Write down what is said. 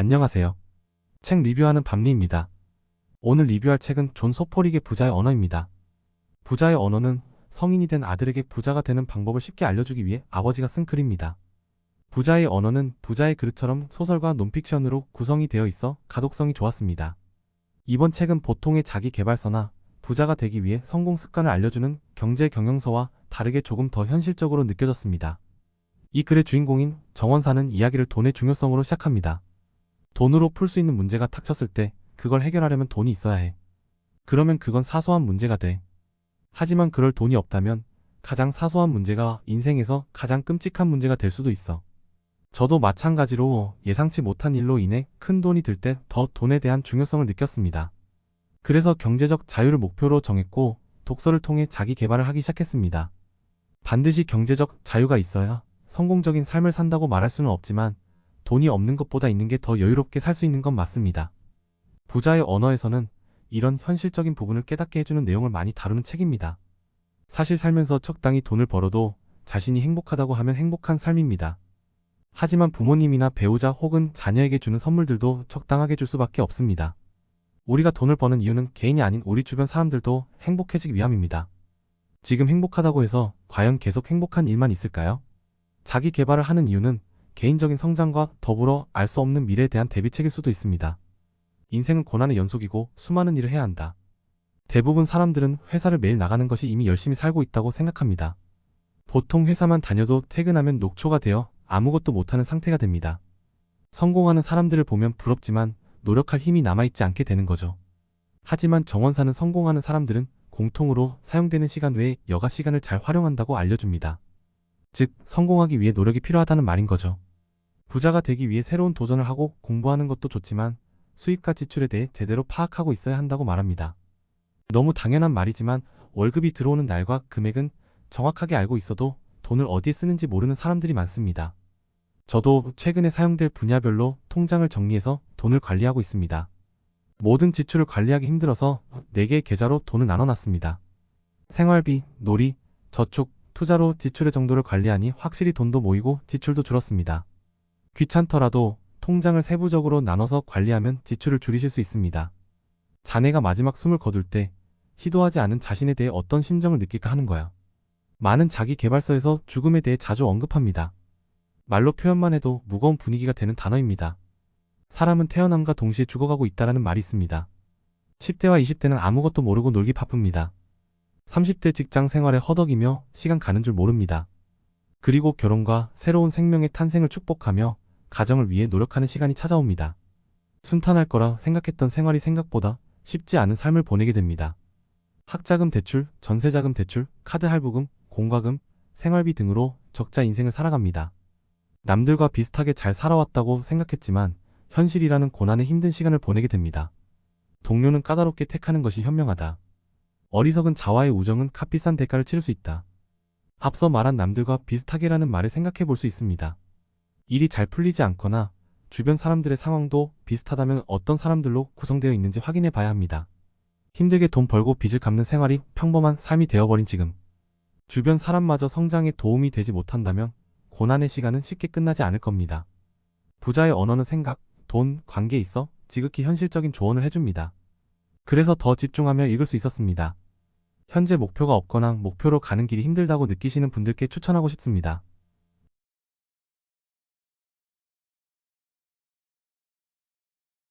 안녕하세요. 책 리뷰하는 밤리입니다. 오늘 리뷰할 책은 존 소포릭의 부자의 언어입니다. 부자의 언어는 성인이 된 아들에게 부자가 되는 방법을 쉽게 알려주기 위해 아버지가 쓴 글입니다. 부자의 언어는 부자의 그릇처럼 소설과 논픽션으로 구성이 되어 있어 가독성이 좋았습니다. 이번 책은 보통의 자기 개발서나 부자가 되기 위해 성공 습관을 알려주는 경제 경영서와 다르게 조금 더 현실적으로 느껴졌습니다. 이 글의 주인공인 정원사는 이야기를 돈의 중요성으로 시작합니다. 돈으로 풀 수 있는 문제가 닥쳤을 때 그걸 해결하려면 돈이 있어야 해. 그러면 그건 사소한 문제가 돼. 하지만 그럴 돈이 없다면 가장 사소한 문제가 인생에서 가장 끔찍한 문제가 될 수도 있어. 저도 마찬가지로 예상치 못한 일로 인해 큰 돈이 들 때 더 돈에 대한 중요성을 느꼈습니다. 그래서 경제적 자유를 목표로 정했고 독서를 통해 자기 개발을 하기 시작했습니다. 반드시 경제적 자유가 있어야 성공적인 삶을 산다고 말할 수는 없지만 돈이 없는 것보다 있는 게 더 여유롭게 살 수 있는 건 맞습니다. 부자의 언어에서는 이런 현실적인 부분을 깨닫게 해주는 내용을 많이 다루는 책입니다. 사실 살면서 적당히 돈을 벌어도 자신이 행복하다고 하면 행복한 삶입니다. 하지만 부모님이나 배우자 혹은 자녀에게 주는 선물들도 적당하게 줄 수밖에 없습니다. 우리가 돈을 버는 이유는 개인이 아닌 우리 주변 사람들도 행복해지기 위함입니다. 지금 행복하다고 해서 과연 계속 행복한 일만 있을까요? 자기 개발을 하는 이유는 개인적인 성장과 더불어 알 수 없는 미래에 대한 대비책일 수도 있습니다. 인생은 고난의 연속이고 수많은 일을 해야 한다. 대부분 사람들은 회사를 매일 나가는 것이 이미 열심히 살고 있다고 생각합니다. 보통 회사만 다녀도 퇴근하면 녹초가 되어 아무것도 못하는 상태가 됩니다. 성공하는 사람들을 보면 부럽지만 노력할 힘이 남아있지 않게 되는 거죠. 하지만 정원사는 성공하는 사람들은 공통으로 사용되는 시간 외에 여가 시간을 잘 활용한다고 알려줍니다. 즉, 성공하기 위해 노력이 필요하다는 말인 거죠. 부자가 되기 위해 새로운 도전을 하고 공부하는 것도 좋지만 수입과 지출에 대해 제대로 파악하고 있어야 한다고 말합니다. 너무 당연한 말이지만 월급이 들어오는 날과 금액은 정확하게 알고 있어도 돈을 어디에 쓰는지 모르는 사람들이 많습니다. 저도 최근에 사용될 분야별로 통장을 정리해서 돈을 관리하고 있습니다. 모든 지출을 관리하기 힘들어서 4개의 계좌로 돈을 나눠놨습니다. 생활비, 놀이, 저축, 투자로 지출의 정도를 관리하니 확실히 돈도 모이고 지출도 줄었습니다. 귀찮더라도 통장을 세부적으로 나눠서 관리하면 지출을 줄이실 수 있습니다. 자네가 마지막 숨을 거둘 때 시도하지 않은 자신에 대해 어떤 심정을 느낄까 하는 거야. 많은 자기 개발서에서 죽음에 대해 자주 언급합니다. 말로 표현만 해도 무거운 분위기가 되는 단어입니다. 사람은 태어남과 동시에 죽어가고 있다라는 말이 있습니다. 10대와 20대는 아무것도 모르고 놀기 바쁩니다. 30대 직장 생활에 허덕이며 시간 가는 줄 모릅니다. 그리고 결혼과 새로운 생명의 탄생을 축복하며 가정을 위해 노력하는 시간이 찾아옵니다. 순탄할 거라 생각했던 생활이 생각보다 쉽지 않은 삶을 보내게 됩니다. 학자금 대출, 전세자금 대출, 카드 할부금, 공과금, 생활비 등으로 적자 인생을 살아갑니다. 남들과 비슷하게 잘 살아왔다고 생각했지만 현실이라는 고난의 힘든 시간을 보내게 됩니다. 동료는 까다롭게 택하는 것이 현명하다. 어리석은 자와의 우정은 값비싼 대가를 치를 수 있다. 앞서 말한 남들과 비슷하게라는 말을 생각해 볼 수 있습니다. 일이 잘 풀리지 않거나 주변 사람들의 상황도 비슷하다면 어떤 사람들로 구성되어 있는지 확인해 봐야 합니다. 힘들게 돈 벌고 빚을 갚는 생활이 평범한 삶이 되어버린 지금. 주변 사람마저 성장에 도움이 되지 못한다면 고난의 시간은 쉽게 끝나지 않을 겁니다. 부자의 언어는 생각, 돈, 관계에 있어 지극히 현실적인 조언을 해줍니다. 그래서 더 집중하며 읽을 수 있었습니다. 현재 목표가 없거나 목표로 가는 길이 힘들다고 느끼시는 분들께 추천하고 싶습니다.